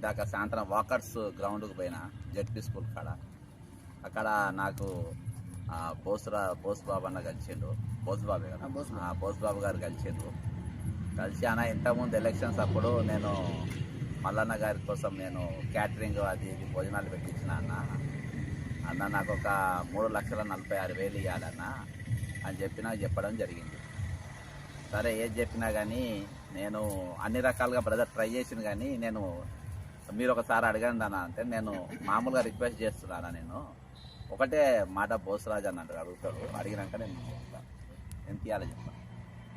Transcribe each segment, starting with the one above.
ఇందాక సాయంత్రం వాకర్స్ గ్రౌండ్కి పోయినా జెడ్పీ స్కూల్ కాడ. అక్కడ నాకు పోస్ బాబు అన్న కలిసిండు. పోస్ బాబే కదా? ఆ, బోస్ బాబు. ఆ, పోస్ బాబు గారు కలిసిండ్రు కలిసి అన్న ఇంతకుముందు ఎలక్షన్స్ అప్పుడు నేను మల్లన్న గారి కోసం నేను క్యాటరింగ్ అది ఇది భోజనాలు పెట్టించిన అన్న. అన్న నాకు ఒక మూడు లక్షల నలభై ఆరు వేలు ఇవ్వాలన్న అని చెప్పి నాకు చెప్పడం జరిగింది. సరే ఏది చెప్పినా కానీ నేను అన్ని రకాలుగా బ్రదర్ ట్రై చేసిన కానీ నేను మీరు ఒకసారి అడగండి అన్న అంటే నేను మామూలుగా రిక్వెస్ట్ చేస్తున్నాను నేను. ఒకటే మాట బోసరాజు అన్నట్టు అడుగుతాడు. అడిగినాక నేను చెప్తాను ఎంత ఇవ్వాలి చెప్తాను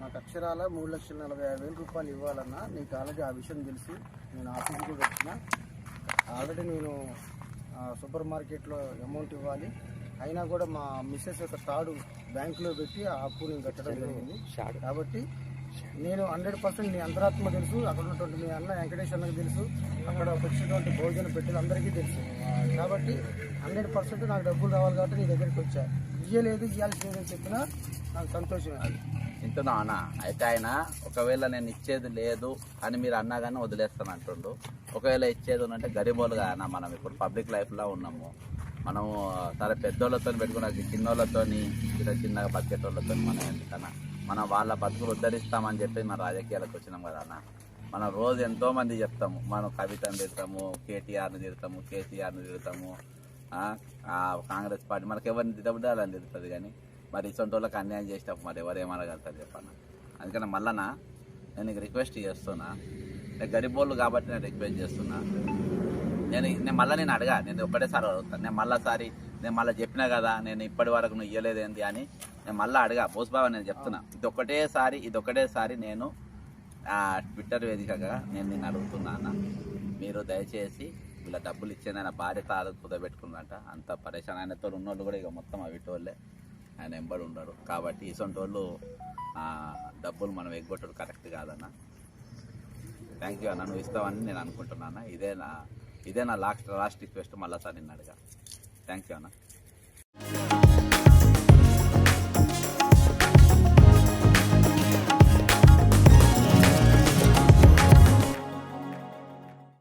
నాకు అక్షరాల మూడు లక్షల నలభై ఐదు వేల రూపాయలు ఇవ్వాలన్నా నీకు ఆల్రెడీ ఆ విషయం తెలుసు. నేను ఆఫీస్కి కూడా వచ్చిన. ఆల్రెడీ నేను సూపర్ మార్కెట్లో అమౌంట్ ఇవ్వాలి. అయినా కూడా మా మిస్సెస్ యొక్క తాడు బ్యాంకులో పెట్టి ఆ అప్పు నేను కట్టడం జరిగింది. కాబట్టి నేను హండ్రెడ్ పర్సెంట్ మీ అంతరాత్మ తెలుసు అక్కడ ఉన్నటువంటి మీ అన్న వెంకటేష్ అన్నకు తెలుసు అక్కడ వచ్చినటువంటి భోజనం పెట్టిన అందరికీ తెలుసు. కాబట్టి హండ్రెడ్ పర్సెంట్ నాకు డబ్బులు రావాలి కాబట్టి నీ దగ్గరికి వచ్చా. ఇయ్యలేదు ఇవ్వాల్సిందని చెప్పినా నాకు సంతోషమే. అది వింటున్నావు అన్న అయితే ఆయన ఒకవేళ నేను ఇచ్చేది లేదు అని మీరు అన్నా కానీ వదిలేస్తాను అంటుండు. ఒకవేళ ఇచ్చేది ఉందంటే గరీబోలుగా అన్న మనం ఇప్పుడు పబ్లిక్ లైఫ్లో ఉన్నాము. మనము సరే పెద్దోళ్ళతో పెట్టుకున్న చిన్నోళ్ళతో చిన్న చిన్నగా బతికేటోళ్ళతో మనం ఎందుకన్నా? మనం వాళ్ళ బతుకులు ఉద్ధరిస్తామని చెప్పి మన రాజకీయాలకు వచ్చినాం కదా అన్న. మనం రోజు ఎంతో మంది చెప్తాము. మనం కవితను తిడతాము కేటీఆర్ని తిడతాము కేసీఆర్ని తిడతాము. కాంగ్రెస్ పార్టీ మనకి ఎవరిని తిట్టబడాలని తిడుతుంది కానీ మరి ఇటువంటి వాళ్ళకి అన్యాయం చేసినప్పుడు మరి ఎవరు ఏమనగలుగుతారు చెప్పన్న అందుకని మళ్ళనా నేను రిక్వెస్ట్ చేస్తున్నా. గరిబోళ్ళు కాబట్టి నేను రిక్వెస్ట్ చేస్తున్నా. నేను నేను మళ్ళీ నేను అడగా నేను ఒకటేసారి అడుగుతాను నేను మళ్ళా సారి నేను మళ్ళీ చెప్పినా కదా నేను ఇప్పటి వరకు నువ్వు ఇయ్యలేదేంటి అని నేను మళ్ళీ అడగా. బోస్బాబా నేను చెప్తున్నా. ఇది ఒకటేసారి ఇది ఒకటేసారి నేను ఆ, ట్విట్టర్ వేదికగా నేను నిన్ను అడుగుతున్నా అన్న. మీరు దయచేసి వీళ్ళ డబ్బులు ఇచ్చేది ఆయన భార్య తాను కుదబెట్టుకున్నట అంత పరేషాన్ ఆయనతో ఉన్నోళ్ళు కూడా ఇక మొత్తం అవిటోళ్ళే ఆయన ఎంబడి ఉండడు. కాబట్టి ఇసొంటి వాళ్ళు డబ్బులు మనం ఎగ్గొట్టడు కరెక్ట్ కాదన్న. థ్యాంక్ యూ అన్న. నువ్వు ఇస్తావని నేను అనుకుంటున్నాను ఇదే నా ఇదే నా లాస్ట్ లాస్ట్ రిక్వెస్ట్ మళ్ళీ సార్ నిన్న అడగా థ్యాంక్ యూ అన్న.